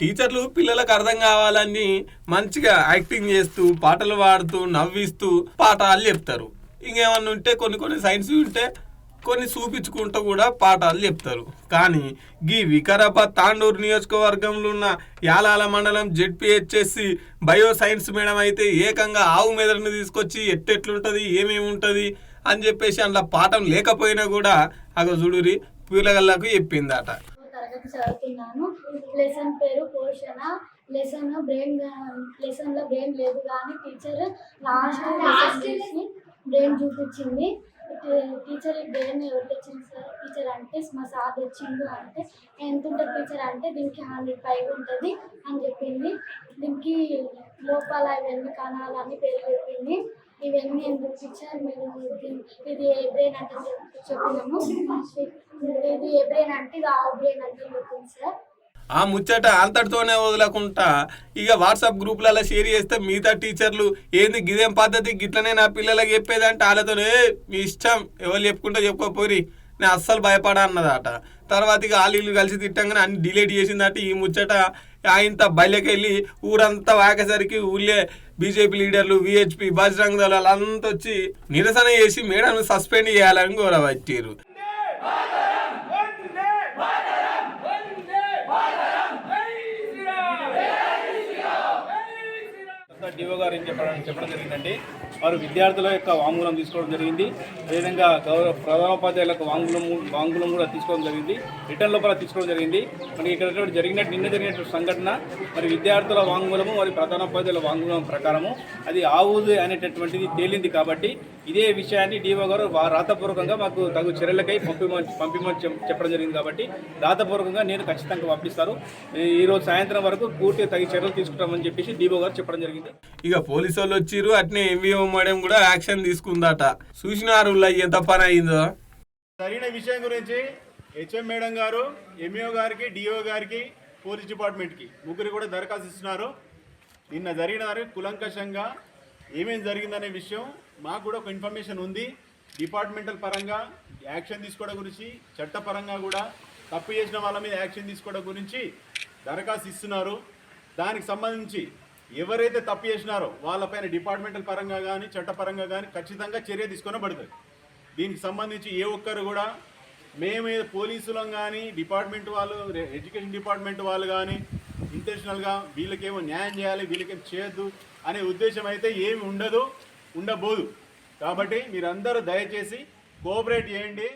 టీచర్లు పిల్లలకు అర్థం కావాలని మంచిగా యాక్టింగ్ చేస్తూ పాటలు పాడుతూ నవ్విస్తూ పాఠాలు చెప్తారు. ఇంకేమన్నా ఉంటే కొన్ని కొన్ని సైన్స్ ఉంటే కొన్ని చూపించుకుంటూ కూడా పాఠాలు చెప్తారు. కానీ గీ వికారాబాద్ తాండూరు నియోజకవర్గంలో ఉన్న యాలాల మండలం జెడ్పిహెచ్ఎస్సి బయో సైన్స్ మేడం అయితే ఏకంగా ఆవు మెదడుని తీసుకొచ్చి ఎట్టెట్లుంటుంది ఏమేమి ఉంటుంది అని చెప్పేసి అందులో పాఠం లేకపోయినా కూడా అగ చూడురి పిల్లగల్లకు చెప్పిందట. తరగతి చదువుతున్నాను. లెసన్ పేరు పోషణ. లెసన్ బ్రెయిన్ లెసన్లో బ్రెయిన్ లేదు కానీ టీచర్ లాస్ట్ లెసన్ చేసి బ్రెయిన్ చూపించింది. టీచర్ బ్రెయిన్ ఎవరు తెచ్చింది సార్ టీచర్ అంటే మా సార్ తెచ్చిండు అంటే ఎంత ఉంటుంది టీచర్ అంటే దీనికి హండ్రెడ్ పైగా ఉంటుంది అని చెప్పింది. దీనికి లోపల ఇవన్నీ కణాలని పేరు పెట్టింది ఇవన్నీ ఎందుకు టీచర్ మీరు ఇది ఏ బ్రెయిన్ అంటే చెప్పినాము. ఇది ఏ బ్రెయిన్ అంటే ఇది ఆ బ్రెయిన్ అంటే చెప్పింది సార్. ఆ ముచ్చట అంతటితోనే వదలకుండా ఇక వాట్సాప్ గ్రూప్లలో షేర్ చేస్తే మిగతా టీచర్లు ఏంది గిదేం పద్ధతి? గిట్లనే నా పిల్లలకి చెప్పేదంటే వాళ్ళతోనే మీ ఇష్టం. ఎవరు చెప్పుకుంటే చెప్పుకోపోరి నేను అస్సలు భయపడా అన్నదట. తర్వాత ఇక వాళ్ళు కలిసి తిట్టంగానే అన్ని డిలీట్ చేసిందంటే ఈ ముచ్చట. ఆయంత బయలుకెళ్ళి ఊరంతా వాకేసరికి ఊళ్ళే బీజేపీ లీడర్లు విహెచ్పి బజరంగ దళాలు అంతా వచ్చి నిరసన చేసి మేడం సస్పెండ్ చేయాలని గౌరవచ్చారు డిఓ గారు ఏం చెప్పడం చెప్పడం జరిగిందంటే వారు విద్యార్థుల యొక్క వాంగ్మూలం తీసుకోవడం జరిగింది. అదేవిధంగా గౌరవ ప్రధానోపాధ్యాయులకు వాంగ్మూలం వాంగ్మూలం కూడా తీసుకోవడం జరిగింది. రిటర్న్ లోపల తీసుకోవడం జరిగింది. మరి ఇక్కడ జరిగినట్టు నిన్న జరిగినటువంటి సంఘటన మరి విద్యార్థుల వాంగ్మూలము మరి ప్రధానోపాధ్యాయుల వాంగ్మూలం ప్రకారము అది ఆవుది అనేటటువంటిది తేలింది కాబట్టి ఇదే విషయాన్ని డిఓ గారు రాతపూర్వకంగా మాకు తగు చర్యలకై పంపిమని పంపిమని చెప్- చెప్పడం జరిగింది కాబట్టి రాతపూర్వకంగా నేను ఖచ్చితంగా పంపిస్తారు. ఈరోజు సాయంత్రం వరకు పూర్తిగా తగిన చర్యలు తీసుకుంటామని చెప్పేసి డిఓ గారు చెప్పడం జరిగింది. ఇక పోలీసు వాళ్ళు వచ్చిర్రు అట్నే ఎంవీఓ మేడం కూడా యాక్షన్ తీసుకుందట. చూసినారు ఎంత పని అయిందో. సరైన విషయం గురించి హెచ్ఎం మేడం గారు ఎంఈఓ గారికి డిఓ గారికి పోలీస్ డిపార్ట్మెంట్కి ముగ్గురు కూడా దరఖాస్తు ఇస్తున్నారు. నిన్న జరిగిన కులంకషంగా. ఏమేం జరిగిందనే విషయం మాకు కూడా ఒక ఇన్ఫర్మేషన్ ఉంది. డిపార్ట్మెంటల్ పరంగా యాక్షన్ తీసుకోవడం గురించి చట్టపరంగా కూడా తప్పు చేసిన వాళ్ళ మీద యాక్షన్ తీసుకోవడం గురించి దరఖాస్తు ఇస్తున్నారు. దానికి సంబంధించి ఎవరైతే తప్పు చేసినారో వాళ్ళపైన డిపార్ట్మెంటల్ పరంగా కానీ చట్టపరంగా కానీ ఖచ్చితంగా చర్య తీసుకొనబడుతుంది. దీనికి సంబంధించి ఏ ఒక్కరు కూడా మేమే పోలీసులం కానీ డిపార్ట్మెంట్ వాళ్ళు ఎడ్యుకేషన్ డిపార్ట్మెంట్ వాళ్ళు కానీ ఇంటెన్షనల్గా వీళ్ళకేమో న్యాయం చేయాలి వీళ్ళకేం చేయొద్దు అనే ఉద్దేశం అయితే ఏమి ఉండదు ఉండబోదు. కాబట్టి మీరందరూ దయచేసి కోఆపరేట్ చేయండి.